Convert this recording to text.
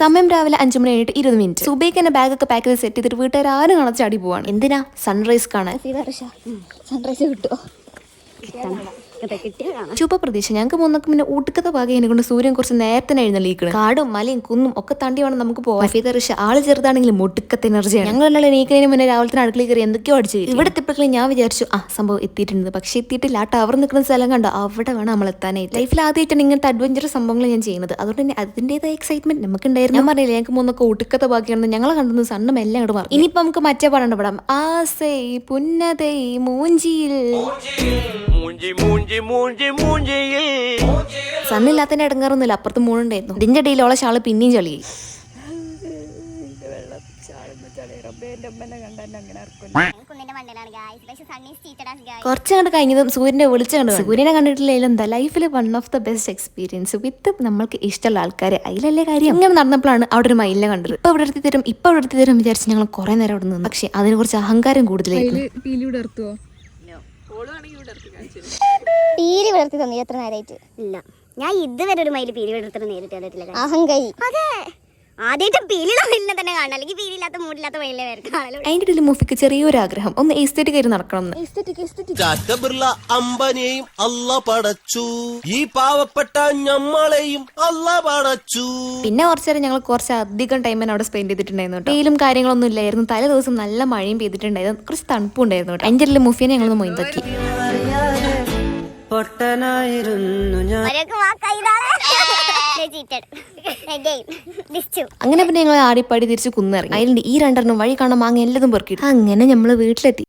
സമയം രാവിലെ അഞ്ചു മണി കഴിഞ്ഞിട്ട് ഇരുപത് മിനിറ്റ്. സുബൈക്ക് എന്നെ ബാഗൊക്കെ പാക്ക് ചെയ്ത് സെറ്റ് ചെയ്തിട്ട് വീട്ടുകാർ ആരും കാണാൻ ചാടി പോവാണ്. എന്തിനാ? സൺറൈസ് കാണാൻ. സൺറൈസ് കിട്ടുമോ ചുപ്പ പ്രതീക്ഷ. ഞങ്ങൾക്ക് മൂന്നൊക്കെ പിന്നെ ഊട്ടുക്കത്തെ ഭാഗം എന്നെ കൊണ്ട് സൂര്യൻ കുറച്ച് നേരത്തെ എഴുന്നള്ളിക്കണം കാടും മലയും കുന്നും ഒക്കെ തണ്ടി വേണം നമുക്ക് പോവാം ഫീത ഋഷ ആൾ ചെറുതാണെങ്കിൽ മുട്ടുക്കത്തെ എനർജിയാണ് ഞങ്ങൾ എല്ലാം എണീക്കുന്നതിന് മുന്നേ രാവിലെ തന്നെ അടുക്കളയിൽ കയറി എന്തൊക്കെയോ അടിച്ചു ഇവിടെ എത്തിയപ്പോഴേക്കും ഞാൻ വിചാരിച്ചു ആ സംഭവം എത്തിയിട്ടുണ്ട്. പക്ഷെ എത്തിയിട്ടില്ല. ആ ടവർ നിൽക്കുന്ന സ്ഥലം കണ്ടോ? അവിടെ വേണം നമ്മൾ എത്താനായിട്ട് ലൈഫിൽ ആദ്യമായിട്ടാണ് ഇങ്ങനത്തെ അഡ്വഞ്ചർ സംഭവങ്ങൾ ഞാൻ ചെയ്യുന്നത്. അതുകൊണ്ട് തന്നെ അതിന്റെതായ എക്സൈറ്റ്മെന്റ് നമുക്ക് ഉണ്ടായിരുന്നു ഞാൻ പറഞ്ഞില്ല ഞങ്ങൾക്ക് മൂന്നൊക്കെ ഊട്ടുക്കത്തെ ബാക്കിയാണെന്ന് ഞങ്ങളെ കണ്ടെന്ന് സണ്ണും എല്ലാം ഇങ്ങോട്ട് മാറി ഇനിയിപ്പോൾ നമുക്ക് മറ്റേ പാടേണ്ട പടം. ആസൈ പുന്നതൈ മൂഞ്ചിയിൽ. മൂഞ്ചി മൂഞ്ചി മൂഞ്ചി മൂഞ്ചിയിൽ. സണ്ണില്ലാത്തതിന്റെ ഇടങ്ങാറൊന്നുമില്ല അപ്പുറത്ത് മൂണുണ്ടായിരുന്നു. ഇതിന്റെ ഇടയിൽ ഇടയിലുള്ള ഷാൾ പിന്നെയും ചളി. കുറച്ച് കണ്ട് കഴിഞ്ഞതും സൂര്യനെ വെളിച്ചം കണ്ടു സൂര്യനെ കണ്ടിട്ടില്ലെങ്കിലും ദ ലൈഫിൽ one of the best experience with നമ്മൾക്ക് ഇഷ്ടമുള്ള ആൾക്കാരെ. അതിലല്ലേ കാര്യം? ഇങ്ങനെ നടന്നപ്പോഴാണ് അവിടെ ഒരു മയിലിനെ കണ്ടത്. ഇപ്പൊ ഇവിടെ എടുത്തി തരും ഇപ്പൊ ഇവിടെ എടുത്തി തരും വിചാരിച്ച് ഞങ്ങൾ കുറെ നേരം അവിടെ നിന്ന് പക്ഷെ അതിനെ കുറിച്ച് അഹങ്കാരം കൂടുതലായിരുന്നു. പീലി വിടർത്തി തന്നി എത്ര നേരമായിട്ട് ഇല്ല. ഞാൻ ഇതുവരെ ഒരു മയിൽ പീലി വിടർത്തി നേരിട്ട് കണ്ടിട്ടില്ല. അഹങ്കാരി. അതെ. ആദ്യമായിട്ട് പീലിയുള്ള മയിലിനെ തന്നെ കാണണം. അല്ലെങ്കിൽ പീലില്ലാത്ത മൂടില്ലാത്ത മയിലിനെ വേറെ കാണലും അതിന്റെ ഇടയിൽ മുഫിക്ക് ചെറിയൊരു ആഗ്രഹം ഒന്ന് എസ്തേറ്റിക് ആയിട്ട് നടക്കണം എന്ന് ടാറ്റ ബിർള അമ്പനെയും അല്ല പടച്ചു. ഈ പാവപ്പെട്ട ഞമ്മളെയും അല്ല പടച്ചു. പിന്നെ കുറച്ചേരം ഞങ്ങൾ കുറച്ച് അധികം ടൈം തന്നെ അവിടെ സ്പെൻഡ് ചെയ്തിട്ടുണ്ടായിരുന്നു കേട്ടോ. വെയിലും കാര്യങ്ങളൊന്നും ഇല്ലായിരുന്നു. തലേ ദിവസം നല്ല മഴയും പെയ്തിട്ടുണ്ടായിരുന്നു. കുറച്ച് തണുപ്പും ഉണ്ടായിരുന്നു കേട്ടോ. മുഫിയെ ഇടയിൽ ഞങ്ങളൊന്ന് മൊയ്താക്കി പൊട്ടനായിരുന്നു ഞാൻ അങ്ങനെ പിന്നെ ഞങ്ങൾ ആടിപ്പാടി തിരിച്ച് കുന്നിറങ്ങി. അതിലുണ്ട് ഈ രണ്ടെണ്ണം വഴി കാണാൻ മാങ്ങ എല്ലാതും പെറുക്കി അങ്ങനെ നമ്മൾ വീട്ടിലെത്തി.